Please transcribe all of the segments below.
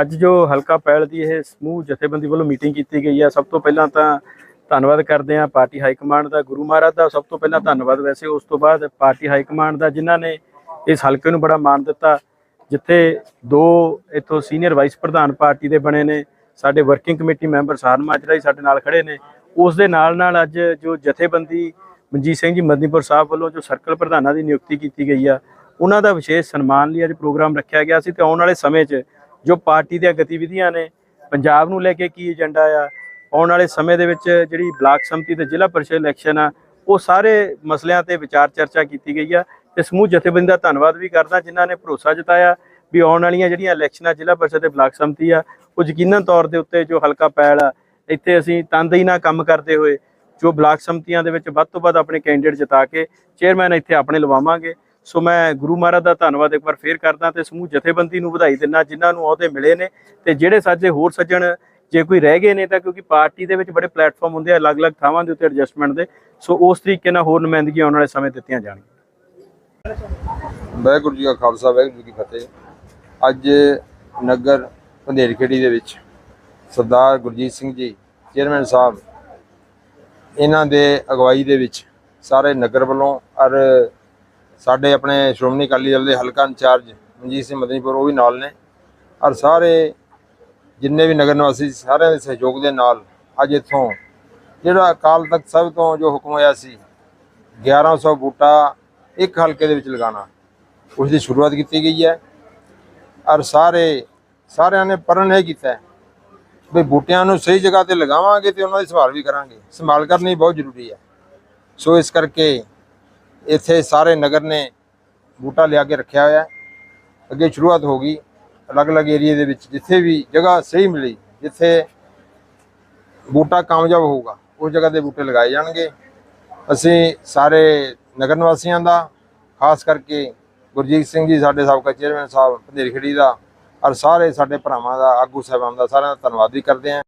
ਅੱਜ ਜੋ ਹਲਕਾ ਪਹਿਲ ਦੀ ਇਹ ਸਮੂਹ ਜਥੇਬੰਦੀ ਵੱਲੋਂ ਮੀਟਿੰਗ ਕੀਤੀ ਗਈ ਹੈ ਸਭ ਤੋਂ ਪਹਿਲਾਂ ਤਾਂ ਧੰਨਵਾਦ ਕਰਦੇ ਹਾਂ ਪਾਰਟੀ ਹਾਈ ਕਮਾਂਡ ਦਾ ਗੁਰੂ ਮਹਾਰਾਜ ਦਾ, ਸਭ ਤੋਂ ਪਹਿਲਾਂ ਧੰਨਵਾਦ ਵੈਸੇ ਉਸ ਤੋਂ ਬਾਅਦ ਪਾਰਟੀ ਹਾਈ ਕਮਾਂਡ ਦਾ, ਜਿਨ੍ਹਾਂ ਨੇ ਇਸ ਹਲਕੇ ਨੂੰ ਬੜਾ ਮਾਣ ਦਿੱਤਾ, ਜਿੱਥੇ ਦੋ ਇੱਥੋਂ ਸੀਨੀਅਰ ਵਾਈਸ ਪ੍ਰਧਾਨ ਪਾਰਟੀ ਦੇ ਬਣੇ ਨੇ, ਸਾਡੇ working committee member Saran Majra ji ਸਾਡੇ ਨਾਲ ਖੜੇ ਨੇ, ਉਸ ਦੇ ਨਾਲ ਨਾਲ ਅੱਜ ਜੋ ਜਥੇਬੰਦੀ ਮਨਜੀਤ ਸਿੰਘ ਜੀ ਮਦਨੀਪੁਰ ਸਾਹਿਬ ਵੱਲੋਂ ਜੋ ਸਰਕਲ ਪ੍ਰਧਾਨਾਂ ਦੀ ਨਿਯੁਕਤੀ ਕੀਤੀ ਗਈ ਆ, ਉਹਨਾਂ ਦਾ ਵਿਸ਼ੇਸ਼ ਸਨਮਾਨ ਲਈ ਅੱਜ ਪ੍ਰੋਗਰਾਮ ਰੱਖਿਆ ਗਿਆ ਸੀ, ਤੇ ਆਉਣ ਵਾਲੇ ਸਮੇਂ 'ਚ ਜੋ ਪਾਰਟੀ ਦੀਆਂ ਗਤੀਵਿਧੀਆਂ ਨੇ, ਪੰਜਾਬ ਨੂੰ ਲੈ ਕੇ ਕੀ ਏਜੰਡਾ ਆ, ਆਉਣ ਵਾਲੇ ਸਮੇਂ ਦੇ ਵਿੱਚ ਜਿਹੜੀ ਬਲਾਕ ਸੰਮਤੀ ਤੇ ਜ਼ਿਲ੍ਹਾ ਪਰਿਸ਼ਦ ਇਲੈਕਸ਼ਨ ਆ, ਉਹ ਸਾਰੇ ਮਸਲਿਆਂ ਤੇ ਵਿਚਾਰ ਚਰਚਾ ਕੀਤੀ ਗਈ ਆ ਤੇ ਸਮੂਹ ਜਥੇਬੰਦੀ ਦਾ ਧੰਨਵਾਦ ਵੀ ਕਰਦਾ ਜਿਨ੍ਹਾਂ ਨੇ ਭਰੋਸਾ ਜਤਾਇਆ ਵੀ ਆਉਣ ਵਾਲੀਆਂ ਜਿਹੜੀਆਂ ਇਲੈਕਸ਼ਨਾਂ ਜ਼ਿਲ੍ਹਾ ਪਰਿਸ਼ਦ ਤੇ ਬਲਾਕ ਸੰਮਤੀ ਆ, ਉਹ ਯਕੀਨਨ ਤੌਰ ਦੇ ਉੱਤੇ ਜੋ ਹਲਕਾ ਪੈਲ ਆ, ਇੱਥੇ ਅਸੀਂ ਤਨਦੇਹੀ ਨਾਲ ਕੰਮ ਕਰਦੇ ਹੋਏ ਜੋ ਬਲਾਕ ਸੰਮਤੀਆਂ ਦੇ ਵਿੱਚ ਵੱਧ ਤੋਂ ਵੱਧ ਆਪਣੇ ਕੈਂਡੀਡੇਟ ਜਿਤਾ ਕੇ ਚੇਅਰਮੈਨ ਇੱਥੇ ਆਪਣੇ ਲਵਾਵਾਂਗੇ। ਸੋ ਮੈਂ ਗੁਰੂ ਮਹਾਰਾਜ ਦਾ ਧੰਨਵਾਦ ਇੱਕ ਵਾਰ ਫੇਰ ਕਰਦਾ ਤੇ ਸਮੂਹ ਜਥੇਬੰਦੀ ਨੂੰ ਵਧਾਈ ਦਿੰਦਾ, ਜਿਨ੍ਹਾਂ ਨੂੰ ਅਹੁਦੇ ਮਿਲੇ ਨੇ ਤੇ ਜਿਹੜੇ ਸਾਜੇ ਹੋਰ ਸੱਜਣ ਜੇ ਕੋਈ ਰਹਿ ਗਏ ਨੇ ਤਾਂ ਕਿਉਂਕਿ ਪਾਰਟੀ ਦੇ ਵਿੱਚ ਬੜੇ ਪਲੇਟਫਾਰਮ ਹੁੰਦੇ ਆ, ਅਲੱਗ-ਅਲੱਗ ਥਾਵਾਂ ਦੇ ਉੱਤੇ ਐਡਜਸਟਮੈਂਟ ਦੇ। ਸੋ ਉਸ ਤਰੀਕੇ ਨਾਲ ਹੋਰ ਨੁਮਾਇੰਦਗੀਆਂ ਆਉਣ ਵਾਲੇ ਸਮੇਂ ਦਿੱਤੀਆਂ ਜਾਣਗੀਆਂ। ਵਾਹਿਗੁਰੂ ਜੀ ਕਾ ਖਾਲਸਾ, ਵਾਹਿਗੁਰੂ ਜੀ ਕੀ ਫਤਿਹ। ਅੱਜ ਨਗਰ ਪੰਧੇਰਖੇੜੀ ਦੇ ਵਿੱਚ ਸਰਦਾਰ ਗੁਰਜੀਤ ਸਿੰਘ ਜੀ, ਚੇਅਰਮੈਨ ਸਾਹਿਬ, ਇਹਨਾਂ ਦੇ ਅਗਵਾਈ ਦੇ ਵਿੱਚ ਸਾਰੇ ਨਗਰ ਵੱਲੋਂ ਔਰ ਸਾਡੇ ਆਪਣੇ ਸ਼੍ਰੋਮਣੀ ਅਕਾਲੀ ਦਲ ਦੇ ਹਲਕਾ ਇੰਚਾਰਜ ਮਨਜੀਤ ਸਿੰਘ ਮਦਨੀਪੁਰ, ਉਹ ਵੀ ਨਾਲ ਨੇ। ਔਰ ਸਾਰੇ ਜਿੰਨੇ ਵੀ ਨਗਰ ਨਿਵਾਸੀ ਸਾਰਿਆਂ ਦੇ ਸਹਿਯੋਗ ਦੇ ਨਾਲ ਅੱਜ ਇੱਥੋਂ ਜਿਹੜਾ ਅਕਾਲ ਤਖਤ ਸਾਹਿਬ ਤੋਂ ਜੋ ਹੁਕਮ ਹੋਇਆ ਸੀ 1100 ਬੂਟਾ ਇੱਕ ਹਲਕੇ ਦੇ ਵਿੱਚ ਲਗਾਉਣਾ, ਉਸ ਦੀ ਸ਼ੁਰੂਆਤ ਕੀਤੀ ਗਈ ਹੈ। ਔਰ ਸਾਰੇ, ਸਾਰਿਆਂ ਨੇ ਪਰਨ ਇਹ ਕੀਤਾ ਵੀ ਬੂਟਿਆਂ ਨੂੰ ਸਹੀ ਜਗ੍ਹਾ ਤੇ ਲਗਾਵਾਂਗੇ ਤੇ ਉਹਨਾਂ ਦੀ ਸੰਭਾਲ ਵੀ ਕਰਾਂਗੇ। ਸੰਭਾਲ ਕਰਨੀ ਬਹੁਤ ਜ਼ਰੂਰੀ ਹੈ। ਸੋ ਇਸ ਕਰਕੇ ਇੱਥੇ ਸਾਰੇ ਨਗਰ ਨੇ ਬੂਟਾ ਲਿਆ ਕੇ ਰੱਖਿਆ ਹੋਇਆ ਅੱਗੇ ਸ਼ੁਰੂਆਤ ਹੋ ਗਈ ਅਲੱਗ-ਅਲੱਗ ਏਰੀਏ ਦੇ ਵਿੱਚ, ਜਿੱਥੇ ਵੀ ਜਗ੍ਹਾ ਸਹੀ ਮਿਲੀ, ਜਿੱਥੇ ਬੂਟਾ ਕਾਮਯਾਬ ਹੋਊਗਾ, ਉਸ ਜਗ੍ਹਾ ਤੇ ਬੂਟੇ ਲਗਾਏ ਜਾਣਗੇ। ਅਸੀਂ ਸਾਰੇ ਨਗਰ ਨਿਵਾਸੀਆਂ ਦਾ, ਖਾਸ ਕਰਕੇ ਗੁਰਜੀਤ ਸਿੰਘ ਜੀ, ਸਾਡੇ ਸਾਬਕਾ ਚੇਅਰਮੈਨ ਸਾਹਿਬ ਪੰਧੇਰਖੇੜੀ ਦਾ, ਔਰ ਸਾਰੇ ਸਾਡੇ ਭਰਾਵਾਂ ਦਾ, ਆਗੂ ਸਾਹਿਬਾਨ ਦਾ ਸਾਰਿਆਂ ਦਾ ਧੰਨਵਾਦ ਵੀ ਕਰਦੇ ਹਾਂ।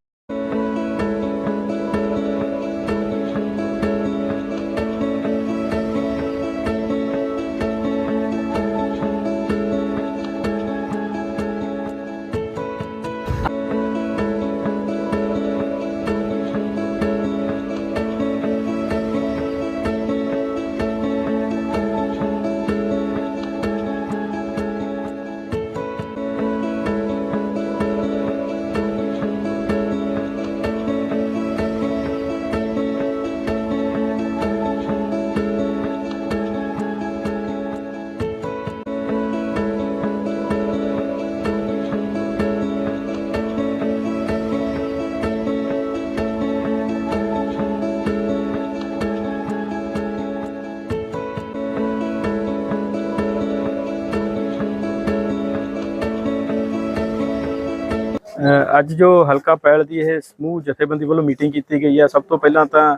ਅੱਜ ਜੋ ਹਲਕਾ ਪਹਿਲ ਦੀ ਇਹ ਸਮੂਹ ਜਥੇਬੰਦੀ ਵੱਲੋਂ ਮੀਟਿੰਗ ਕੀਤੀ ਗਈ ਹੈ ਸਭ ਤੋਂ ਪਹਿਲਾਂ ਤਾਂ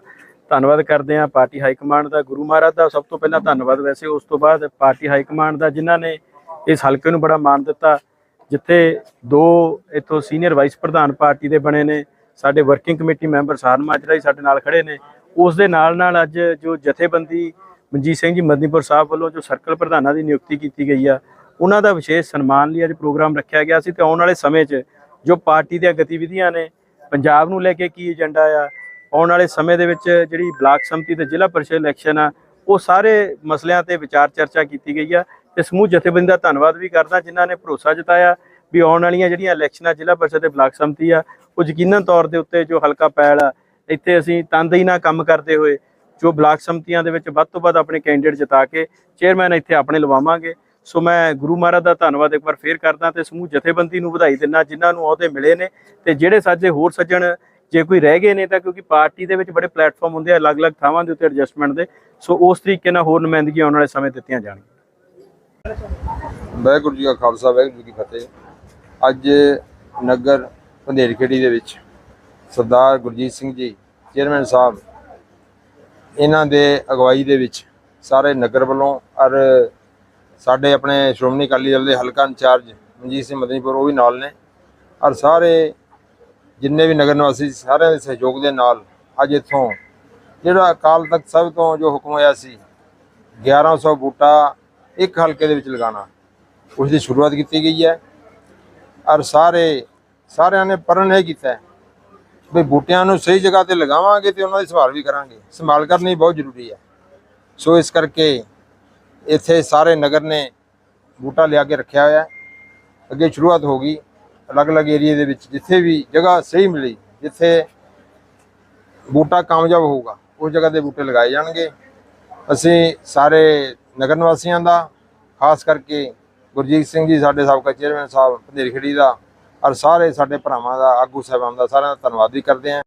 ਧੰਨਵਾਦ ਕਰਦੇ ਹਾਂ ਪਾਰਟੀ ਹਾਈ ਕਮਾਂਡ ਦਾ ਗੁਰੂ ਮਹਾਰਾਜ ਦਾ, ਸਭ ਤੋਂ ਪਹਿਲਾਂ ਧੰਨਵਾਦ ਵੈਸੇ ਉਸ ਤੋਂ ਬਾਅਦ ਪਾਰਟੀ ਹਾਈ ਕਮਾਂਡ ਦਾ, ਜਿਨ੍ਹਾਂ ਨੇ ਇਸ ਹਲਕੇ ਨੂੰ ਬੜਾ ਮਾਣ ਦਿੱਤਾ, ਜਿੱਥੇ ਦੋ ਇੱਥੋਂ ਸੀਨੀਅਰ ਵਾਈਸ ਪ੍ਰਧਾਨ ਪਾਰਟੀ ਦੇ ਬਣੇ ਨੇ, ਸਾਡੇ ਵਰਕਿੰਗ ਕਮੇਟੀ ਮੈਂਬਰ ਸਾਰ ਮਾਜਰਾ ਜੀ ਸਾਡੇ ਨਾਲ ਖੜੇ ਨੇ, ਉਸ ਦੇ ਨਾਲ ਨਾਲ ਅੱਜ ਜੋ ਜਥੇਬੰਦੀ ਮਨਜੀਤ ਸਿੰਘ ਜੀ ਮਦਨੀਪੁਰ ਸਾਹਿਬ ਵੱਲੋਂ ਜੋ ਸਰਕਲ ਪ੍ਰਧਾਨਾਂ ਦੀ ਨਿਯੁਕਤੀ ਕੀਤੀ ਗਈ ਆ, ਉਹਨਾਂ ਦਾ ਵਿਸ਼ੇਸ਼ ਸਨਮਾਨ ਲਈ ਅੱਜ ਪ੍ਰੋਗਰਾਮ ਰੱਖਿਆ ਗਿਆ ਸੀ, ਤੇ ਆਉਣ ਵਾਲੇ ਸਮੇਂ 'ਚ ਜੋ ਪਾਰਟੀ ਦੀਆਂ ਗਤੀਵਿਧੀਆਂ ਨੇ, ਪੰਜਾਬ ਨੂੰ ਲੈ ਕੇ ਕੀ ਏਜੰਡਾ ਆ, ਆਉਣ ਵਾਲੇ ਸਮੇਂ ਦੇ ਵਿੱਚ ਜਿਹੜੀ ਬਲਾਕ ਸੰਮਤੀ ਤੇ ਜ਼ਿਲ੍ਹਾ ਪਰਿਸ਼ਦ ਇਲੈਕਸ਼ਨ ਆ, ਉਹ ਸਾਰੇ ਮਸਲਿਆਂ ਤੇ ਵਿਚਾਰ ਚਰਚਾ ਕੀਤੀ ਗਈ ਆ ਤੇ ਸਮੂਹ ਜਥੇਬੰਦੀ ਦਾ ਧੰਨਵਾਦ ਵੀ ਕਰਦਾ ਜਿਨ੍ਹਾਂ ਨੇ ਭਰੋਸਾ ਜਤਾਇਆ ਵੀ ਆਉਣ ਵਾਲੀਆਂ ਜਿਹੜੀਆਂ ਇਲੈਕਸ਼ਨਾਂ ਜ਼ਿਲ੍ਹਾ ਪਰਿਸ਼ਦ ਤੇ ਬਲਾਕ ਸੰਮਤੀ ਆ, ਉਹ ਯਕੀਨਨ ਤੌਰ ਦੇ ਉੱਤੇ ਜੋ ਹਲਕਾ ਪੈਲ ਆ, ਇੱਥੇ ਅਸੀਂ ਤਨਦੇਹੀ ਨਾਲ ਕੰਮ ਕਰਦੇ ਹੋਏ ਜੋ ਬਲਾਕ ਸੰਮਤੀਆਂ ਦੇ ਵਿੱਚ ਵੱਧ ਤੋਂ ਵੱਧ ਆਪਣੇ ਕੈਂਡੀਡੇਟ ਜਿਤਾ ਕੇ ਚੇਅਰਮੈਨ ਇੱਥੇ ਆਪਣੇ ਲਵਾਵਾਂਗੇ। ਸੋ ਮੈਂ ਗੁਰੂ ਮਹਾਰਾਜ ਦਾ ਧੰਨਵਾਦ ਇੱਕ ਵਾਰ ਫੇਰ ਕਰਦਾ ਤੇ ਸਮੂਹ ਜਥੇਬੰਦੀ ਨੂੰ ਵਧਾਈ ਦਿੰਦਾ, ਜਿਨ੍ਹਾਂ ਨੂੰ ਅਹੁਦੇ ਮਿਲੇ ਨੇ ਤੇ ਜਿਹੜੇ ਸਾਜੇ ਹੋਰ ਸੱਜਣ ਜੇ ਕੋਈ ਰਹਿ ਗਏ ਨੇ ਤਾਂ ਕਿਉਂਕਿ ਪਾਰਟੀ ਦੇ ਵਿੱਚ ਬੜੇ ਪਲੇਟਫਾਰਮ ਹੁੰਦੇ ਆ, ਅਲੱਗ-ਅਲੱਗ ਥਾਵਾਂ ਦੇ ਉੱਤੇ ਐਡਜਸਟਮੈਂਟ ਦੇ, ਸੋ ਉਸ ਤਰੀਕੇ ਨਾਲ ਹੋਰ ਨੁਮਾਇੰਦਗੀਆਂ ਆਉਣ ਵਾਲੇ ਸਮੇਂ ਦਿੱਤੀਆਂ ਜਾਣਗੀਆਂ। ਵਾਹਿਗੁਰੂ ਜੀ ਕਾ ਖਾਲਸਾ, ਵਾਹਿਗੁਰੂ ਜੀ ਕੀ ਫਤਿਹ। ਅੱਜ ਨਗਰ ਪੰਧੇਰਖੇੜੀ ਦੇ ਵਿੱਚ ਸਰਦਾਰ ਗੁਰਜੀਤ ਸਿੰਘ ਜੀ, ਚੇਅਰਮੈਨ ਸਾਹਿਬ, ਇਹਨਾਂ ਦੇ ਅਗਵਾਈ ਦੇ ਵਿੱਚ ਸਾਰੇ ਨਗਰ ਵੱਲੋਂ ਔਰ ਸਾਡੇ ਆਪਣੇ ਸ਼੍ਰੋਮਣੀ ਅਕਾਲੀ ਦਲ ਦੇ ਹਲਕਾ ਇੰਚਾਰਜ ਮਨਜੀਤ ਸਿੰਘ ਮਦਨੀਪੁਰ, ਉਹ ਵੀ ਨਾਲ ਨੇ। ਔਰ ਸਾਰੇ ਜਿੰਨੇ ਵੀ ਨਗਰ ਨਿਵਾਸੀ ਸਾਰਿਆਂ ਦੇ ਸਹਿਯੋਗ ਦੇ ਨਾਲ ਅੱਜ ਇੱਥੋਂ ਜਿਹੜਾ ਅਕਾਲ ਤਖਤ ਸਾਹਿਬ ਤੋਂ ਜੋ ਹੁਕਮ ਹੋਇਆ ਸੀ 1100 ਬੂਟਾ ਇੱਕ ਹਲਕੇ ਦੇ ਵਿੱਚ ਲਗਾਉਣਾ, ਉਸ ਦੀ ਸ਼ੁਰੂਆਤ ਕੀਤੀ ਗਈ ਹੈ। ਔਰ ਸਾਰੇ, ਸਾਰਿਆਂ ਨੇ ਪਰਨ ਇਹ ਕੀਤਾ ਵੀ ਬੂਟਿਆਂ ਨੂੰ ਸਹੀ ਜਗ੍ਹਾ ਤੇ ਲਗਾਵਾਂਗੇ ਤੇ ਉਹਨਾਂ ਦੀ ਸੰਭਾਲ ਵੀ ਕਰਾਂਗੇ। ਸੰਭਾਲ ਕਰਨੀ ਬਹੁਤ ਜ਼ਰੂਰੀ ਹੈ। ਸੋ ਇਸ ਕਰਕੇ ਇੱਥੇ ਸਾਰੇ ਨਗਰ ਨੇ ਬੂਟਾ ਲਿਆ ਕੇ ਰੱਖਿਆ ਹੋਇਆ ਅੱਗੇ ਸ਼ੁਰੂਆਤ ਹੋ ਗਈ ਅਲੱਗ-ਅਲੱਗ ਏਰੀਏ ਦੇ ਵਿੱਚ, ਜਿੱਥੇ ਵੀ ਜਗ੍ਹਾ ਸਹੀ ਮਿਲੀ, ਜਿੱਥੇ ਬੂਟਾ ਕਾਮਯਾਬ ਹੋਊਗਾ, ਉਸ ਜਗ੍ਹਾ ਤੇ ਬੂਟੇ ਲਗਾਏ ਜਾਣਗੇ। ਅਸੀਂ ਸਾਰੇ ਨਗਰ ਨਿਵਾਸੀਆਂ ਦਾ, ਖਾਸ ਕਰਕੇ ਗੁਰਜੀਤ ਸਿੰਘ ਜੀ, ਸਾਡੇ ਸਾਬਕਾ ਚੇਅਰਮੈਨ ਸਾਹਿਬ ਪੰਧੇਰੀ ਖੇੜੀ ਦਾ, ਔਰ ਸਾਰੇ ਸਾਡੇ ਭਰਾਵਾਂ ਦਾ, ਆਗੂ ਸਾਹਿਬਾਨ ਦਾ ਸਾਰਿਆਂ ਦਾ ਧੰਨਵਾਦ ਵੀ ਕਰਦੇ ਹਾਂ।